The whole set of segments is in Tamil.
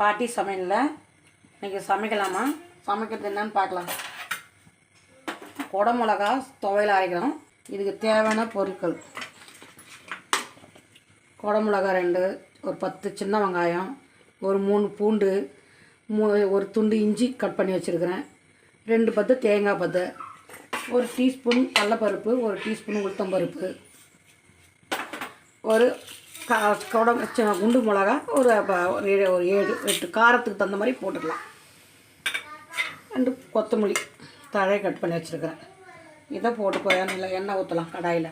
பாட்டி சமையலில். இன்றைக்கி சமைக்கலாமா? சமைக்கிறது என்னன்னு பார்க்கலாம். குடமிளகா துவையில் அரைக்கிறோம். இதுக்கு தேவையான பொருட்கள். குடமிளகா ரெண்டு ஒரு பத்து சின்ன வெங்காயம் ஒரு மூணு பூண்டு மூ ஒரு துண்டு இஞ்சி கட் பண்ணி வச்சுருக்கிறேன். ரெண்டு பத்து தேங்காய் பத்து. ஒரு டீஸ்பூன் கடலப்பருப்பு ஒரு டீஸ்பூன் உளுத்தம்பருப்பு ஒரு கா குடம் குண்டு மிளகா ஒரு ஒரு ஏழு ஒரு ஏழு எட்டு காரத்துக்கு தகுந்த மாதிரி போட்டுக்கலாம். ரெண்டு கொத்தமல்லி தழையை கட் பண்ணி வச்சுருக்கிறேன். இதை போட்டு போய் எண்ணெயில் எண்ணெய் ஊற்றலாம் கடாயில்.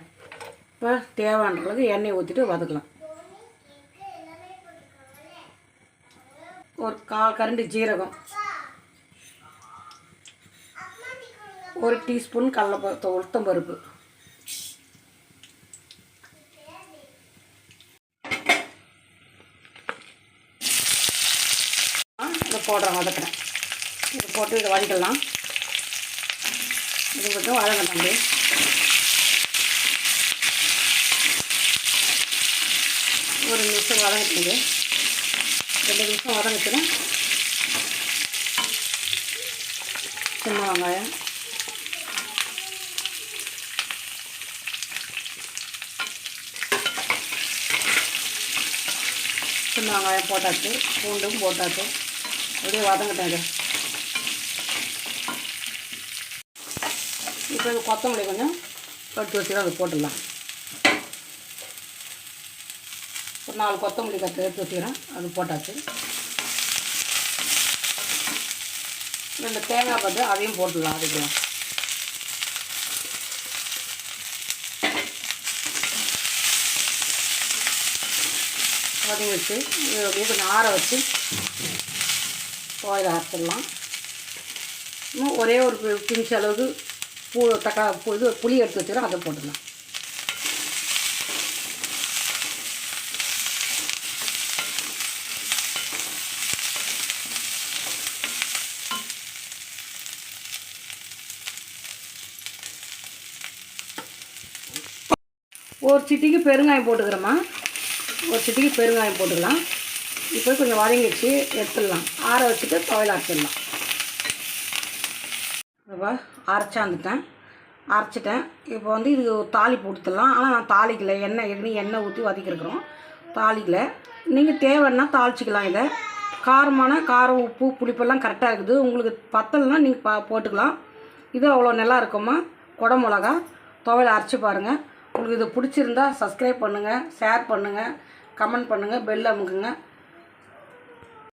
இப்போ தேவையான அளவுக்கு எண்ணெய் ஊற்றிட்டு வதக்கலாம். ஒரு கால் கரண்டி ஜீரகம். ஒரு டீஸ்பூன் கடலப்பருப்பு உளுத்தம் பருப்பு இதை போடுறேன் வதக்கிறேன். இதை போட்டு இதை வதக்கலாம் இது மட்டும் வதங்க தம்பி. ஒரு நிமிஷம் வதங்கிட்டு ரெண்டு நிமிஷம் வதங்கிச்சுன்னா சின்ன வெங்காயம். சின்ன வெங்காயம் போட்டாச்சு. பூண்டும் போட்டாச்சு. அப்படியே வதங்கிட்டேன் இது. இப்போ இது கொத்தமல்லி கொஞ்சம் கட்டு வச்சு அதை போட்டுடலாம். ஒரு நாலு கொத்தமல்லி கட்டு எடுத்து வச்சுக்கிறேன். அது போட்டாச்சு. ரெண்டு தேங்காய் பார்த்து அதையும் போட்டுடலாம் அதுக்கு. வதங்கி வச்சு இது கொஞ்சம் ஆற வச்சு கோயில் அரைச்சிடலாம். இன்னும் ஒரே ஒரு பிஞ்சு அளவுக்கு பூ தக்கா பூ இது புளி எடுத்து வச்சுக்கிறோம் அதை போட்டுடலாம். ஒரு சிட்டிக்கு பெருங்காயம் போட்டுக்கிறோமா ஒரு சிட்டிக்கு பெருங்காயம் போட்டுக்கலாம். இப்போ கொஞ்சம் வதங்கிடுச்சு எடுத்துடலாம். ஆற வச்சுட்டு துவையல் அரைச்சிடலாம். இப்போ அரைச்சாந்துட்டேன் அரைச்சிட்டேன். இப்போ வந்து இது தாலி கொடுத்துடலாம் ஆனால் நான் தாளிக்கல. எண்ணெய் எண்ணி எண்ணெய் ஊற்றி வதக்கிருக்கிறோம் தாளிக்கல. நீங்கள் தேவைன்னா தாளிச்சிக்கலாம் இதை. காரமான காரம் உப்பு புளிப்பெல்லாம் கரெக்டாக இருக்குது. உங்களுக்கு பத்தலைன்னா நீங்கள் பா போட்டுக்கலாம். இது அவ்வளோ நல்லா இருக்குமா? குடமிளகா மிளகா. அரைச்சி பாருங்கள் உங்களுக்கு இது பிடிச்சிருந்தா சப்ஸ்கிரைப் பண்ணுங்கள் ஷேர் பண்ணுங்கள் கமெண்ட் பண்ணுங்கள் பெல் அமுக்குங்க.